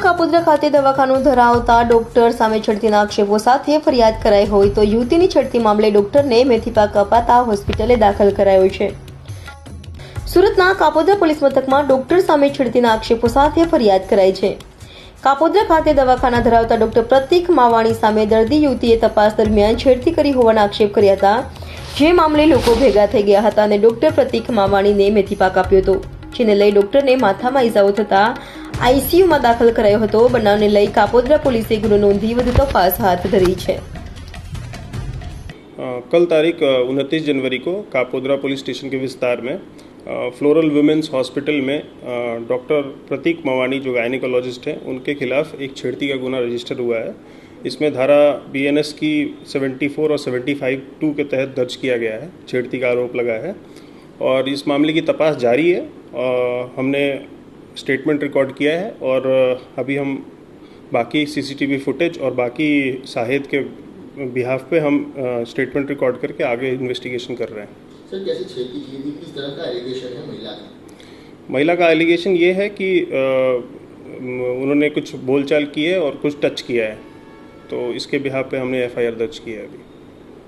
કાપોદ્રા ખાતે દવાખાનું ધરાવતા ડોક્ટર સામે છડતીના આક્ષેપો સાથે ફરિયાદ કરાઈ હોય તો યુવતીની છડતી મામલે ડોક્ટરને મેથીપાક અપાતા હોસ્પિટલે દાખલ કરાયો છે. સુરતના કાપોદ્રા પોલીસ મથકમાં ડોક્ટર સામે છડતીના આક્ષેપો સાથે ફરિયાદ કરાઈ છે. કાપોદ્રા ખાતે દવાખાના ધરાવતા ડોક્ટર પ્રતિક માવાણી સામે દર્દી યુવતીએ તપાસ દરમિયાન છેડતી કરી હોવાના આક્ષેપ કર્યા હતા, જે મામલે લોકો ભેગા થઈ ગયા હતા અને ડોક્ટર પ્રતિક માવાણીને મેથીપાક આપ્યો હતો, જેને લઈ ડોક્ટરને માથામાં ઈજાઓ થતા આઈસીયુમાં દાખલ કરાયો હતો બનાવને લઈ કાપોદ્રા પોલીસે ગુનો નોંધી વધુ તપાસ हाथ धरी છે अ, कल तारीख उनतीस जनवरी को कापोद्रा पुलिस स्टेशन के विस्तार में अ, फ्लोरल वुमेन्स हॉस्पिटल में अ, डॉक्टर प्रतीक मवानी जो गायनिकोलॉजिस्ट हैं उनके खिलाफ एक छेड़ती का गुना रजिस्टर हुआ है इसमें धारा बीएनएस की 74 और 75 टू के तहत दर्ज किया गया है छेड़ती का आरोप लगा है और इस मामले की तपास जारी है अ, हमने स्टेटमेंट रिकॉर्ड किया है और अभी हम बाकी सीसीटीवी फुटेज और बाकी साहिद के बिहाफ पे हम स्टेटमेंट रिकॉर्ड करके आगे इन्वेस्टिगेशन कर रहे हैं। सर कैसे छेड़ती की थी किस तरह का एलिगेशन है महिला का? महिला का एलिगेशन ये है कि उन्होंने कुछ बोलचाल की है और कुछ टच किया है। तो इसके बिहाफ पे हमने एफआईआर दर्ज किया है अभी।